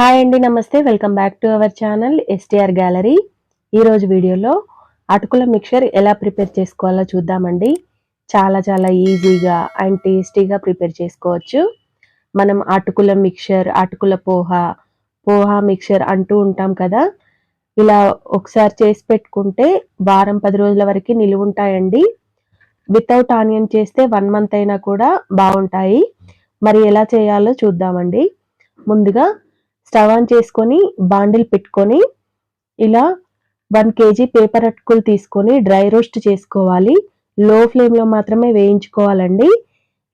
Hi అండి నమస్తే. Welcome back to our channel STR gallery. ఈరోజు వీడియోలో అటుకుల మిక్చర్ ఎలా ప్రిపేర్ చేసుకోవాలో చూద్దామండి. చాలా చాలా ఈజీగా అండ్ టేస్టీగా ప్రిపేర్ చేసుకోవచ్చు. మనం అటుకుల మిక్చర్ అటుకుల పోహా పోహా మిక్చర్ అంటూ ఉంటాం కదా. ఇలా ఒకసారి చేసి పెట్టుకుంటే వారం పది రోజుల వరకు నిలువ ఉంటాయండి. వితౌట్ ఆనియన్ చేస్తే వన్ మంత్ అయినా కూడా బాగుంటాయి. మరి ఎలా చేయాలో చూద్దామండి. ముందుగా స్టవ్ ఆన్ చేసుకొని బాండిల్ పెట్టుకొని ఇలా వన్ కేజీ పేపర్ అటుకులు తీసుకొని డ్రై రోస్ట్ చేసుకోవాలి. లో ఫ్లేమ్లో మాత్రమే వేయించుకోవాలండి.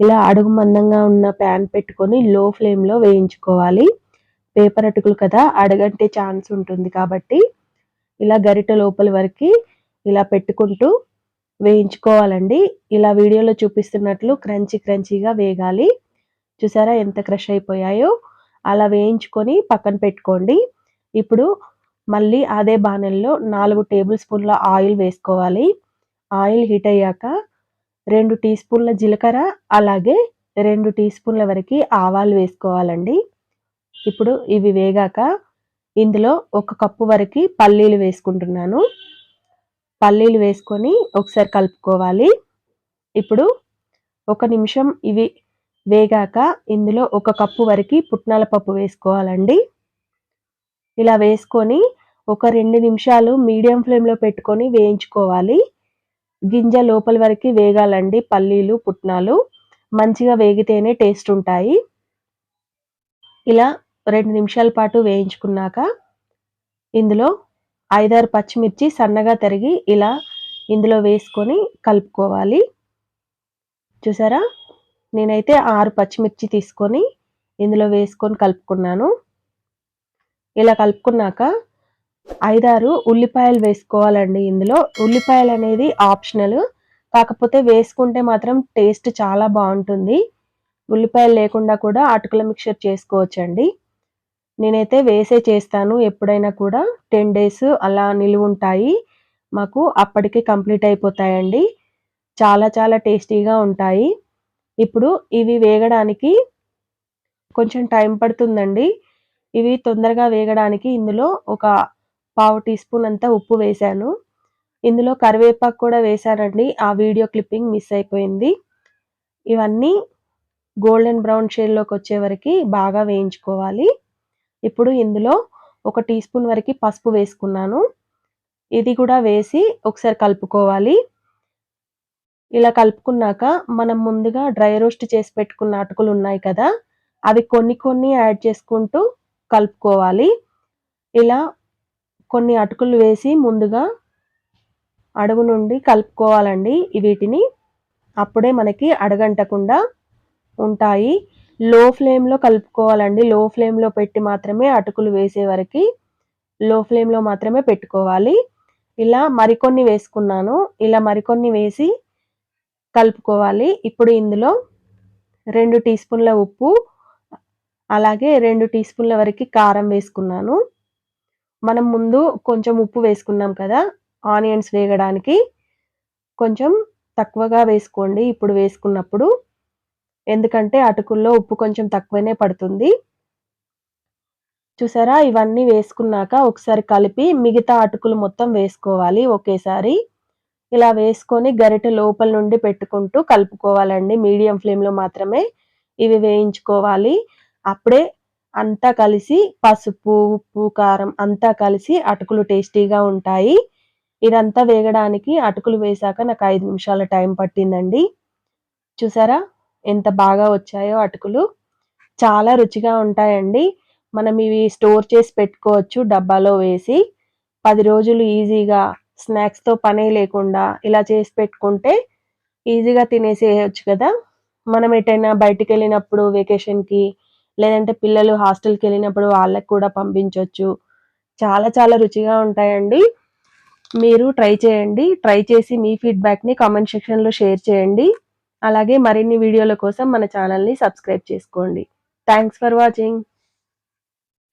ఇలా అడుగు మందంగా ఉన్న ప్యాన్ పెట్టుకొని లో ఫ్లేమ్లో వేయించుకోవాలి. పేపర్ అటుకులు కదా అడగంటే ఛాన్స్ ఉంటుంది కాబట్టి ఇలా గరిట లోపల వరకు ఇలా పెట్టుకుంటూ వేయించుకోవాలండి. ఇలా వీడియోలో చూపిస్తున్నట్లు క్రంచీ క్రంచీగా వేగాలి. చూసారా ఎంత క్రష్ అయిపోయాయో? అలా వేయించుకొని పక్కన పెట్టుకోండి. ఇప్పుడు మళ్ళీ అదే బాణల్లో నాలుగు టేబుల్ స్పూన్ల ఆయిల్ వేసుకోవాలి. ఆయిల్ హీట్ అయ్యాక రెండు టీ స్పూన్ల జీలకర్ర అలాగే రెండు టీ స్పూన్ల వరకు ఆవాలు వేసుకోవాలండి. ఇప్పుడు ఇవి వేగాక ఇందులో ఒక కప్పు వరకు పల్లీలు వేసుకుంటున్నాను. పల్లీలు వేసుకొని ఒకసారి కలుపుకోవాలి. ఇప్పుడు ఒక నిమిషం ఇవి వేగాక ఇందులో ఒక కప్పు వరకు పుట్నాల పప్పు వేసుకోవాలండి. ఇలా వేసుకొని ఒక రెండు నిమిషాలు మీడియం ఫ్లేమ్లో పెట్టుకొని వేయించుకోవాలి. గింజ లోపల వరకు వేగాలండి పల్లీలు పుట్నాలు. మంచిగా వేగితేనే టేస్ట్ ఉంటాయి. ఇలా రెండు నిమిషాల పాటు వేయించుకున్నాక ఇందులో ఐదారు పచ్చిమిర్చి సన్నగా తరిగి ఇలా ఇందులో వేసుకొని కలుపుకోవాలి. చూసారా? నేనైతే ఆరు పచ్చిమిర్చి తీసుకొని ఇందులో వేసుకొని కలుపుకున్నాను. ఇలా కలుపుకున్నాక ఐదారు ఉల్లిపాయలు వేసుకోవాలండి ఇందులో. ఉల్లిపాయలు అనేది ఆప్షనల్ కాకపోతే వేసుకుంటే మాత్రం టేస్ట్ చాలా బాగుంటుంది. ఉల్లిపాయలు లేకుండా కూడా అటుకుల మిక్చర్ చేసుకోవచ్చండి. నేనైతే వేసే చేస్తాను ఎప్పుడైనా కూడా. టెన్ డేస్ అలా నిలువుంటాయి మాకు అప్పటికే కంప్లీట్ అయిపోతాయండి. చాలా చాలా టేస్టీగా ఉంటాయి. ఇప్పుడు ఇవి వేగడానికి కొంచెం టైం పడుతుందండి. ఇవి తొందరగా వేగడానికి ఇందులో ఒక పావు టీ స్పూన్ అంతా ఉప్పు వేశాను. ఇందులో కరివేపాకు కూడా వేశానండి. ఆ వీడియో క్లిప్పింగ్ మిస్ అయిపోయింది. ఇవన్నీ గోల్డెన్ బ్రౌన్ షేడ్లోకి వచ్చే వరకు బాగా వేయించుకోవాలి. ఇప్పుడు ఇందులో ఒక టీ స్పూన్ వరకు పసుపు వేసుకున్నాను. ఇది కూడా వేసి ఒకసారి కలుపుకోవాలి. ఇలా కలుపుకున్నాక మనం ముందుగా డ్రై రోస్ట్ చేసి పెట్టుకున్న అటుకులు ఉన్నాయి కదా అవి కొన్ని కొన్ని యాడ్ చేసుకుంటూ కలుపుకోవాలి. ఇలా కొన్ని అటుకులు వేసి ముందుగా అడుగు నుండి కలుపుకోవాలండి వీటిని. అప్పుడే మనకి అడగంటకుండా ఉంటాయి. లో ఫ్లేమ్లో కలుపుకోవాలండి. లో ఫ్లేమ్లో పెట్టి మాత్రమే అటుకులు వేసే వరకు లో ఫ్లేమ్లో మాత్రమే పెట్టుకోవాలి. ఇలా మరికొన్ని వేసుకున్నాను. ఇలా మరికొన్ని వేసి కలుపుకోవాలి. ఇప్పుడు ఇందులో రెండు టీ స్పూన్ల ఉప్పు అలాగే రెండు టీ స్పూన్ల వరకు కారం వేసుకున్నాను. మనం ముందు కొంచెం ఉప్పు వేసుకున్నాం కదా ఆనియన్స్ వేగడానికి కొంచెం తక్కువగా వేసుకోండి. ఇప్పుడు వేసుకున్నప్పుడు ఎందుకంటే అటుకుల్లో ఉప్పు కొంచెం తక్కువనే పడుతుంది. చూసారా? ఇవన్నీ వేసుకున్నాక ఒకసారి కలిపి మిగతా అటుకులు మొత్తం వేసుకోవాలి ఒకేసారి. ఇలా వేసుకొని గరిటె లోపల నుండి పెట్టుకుంటూ కలుపుకోవాలండి. మీడియం ఫ్లేమ్లో మాత్రమే ఇవి వేయించుకోవాలి. అప్పుడే అంతా కలిసి పసుపు ఉప్పు కారం అంతా కలిసి అటుకులు టేస్టీగా ఉంటాయి. ఇదంతా వేగడానికి అటుకులు వేసాక నాకు ఐదు నిమిషాల టైం పట్టిందండి. చూసారా? ఎంత బాగా వచ్చాయో అటుకులు. చాలా రుచిగా ఉంటాయండి. మనం ఇవి స్టోర్ చేసి పెట్టుకోవచ్చు డబ్బాలో వేసి. పది రోజులు ఈజీగా స్నాక్స్తో పనే లేకుండా ఇలా చేసి పెట్టుకుంటే ఈజీగా తినేసేయచ్చు కదా. మనం ఎటైనా బయటికి వెళ్ళినప్పుడు వెకేషన్కి లేదంటే పిల్లలు హాస్టల్కి వెళ్ళినప్పుడు వాళ్ళకి కూడా పంపించవచ్చు చాలా చాలా రుచిగా ఉంటాయండి. మీరు ట్రై చేయండి. ట్రై చేసి మీ ఫీడ్బ్యాక్ని కామెంట్ సెక్షన్లో షేర్ చేయండి. అలాగే మరిన్ని వీడియోల కోసం మన ఛానల్ని సబ్స్క్రైబ్ చేసుకోండి. Thanks for watching.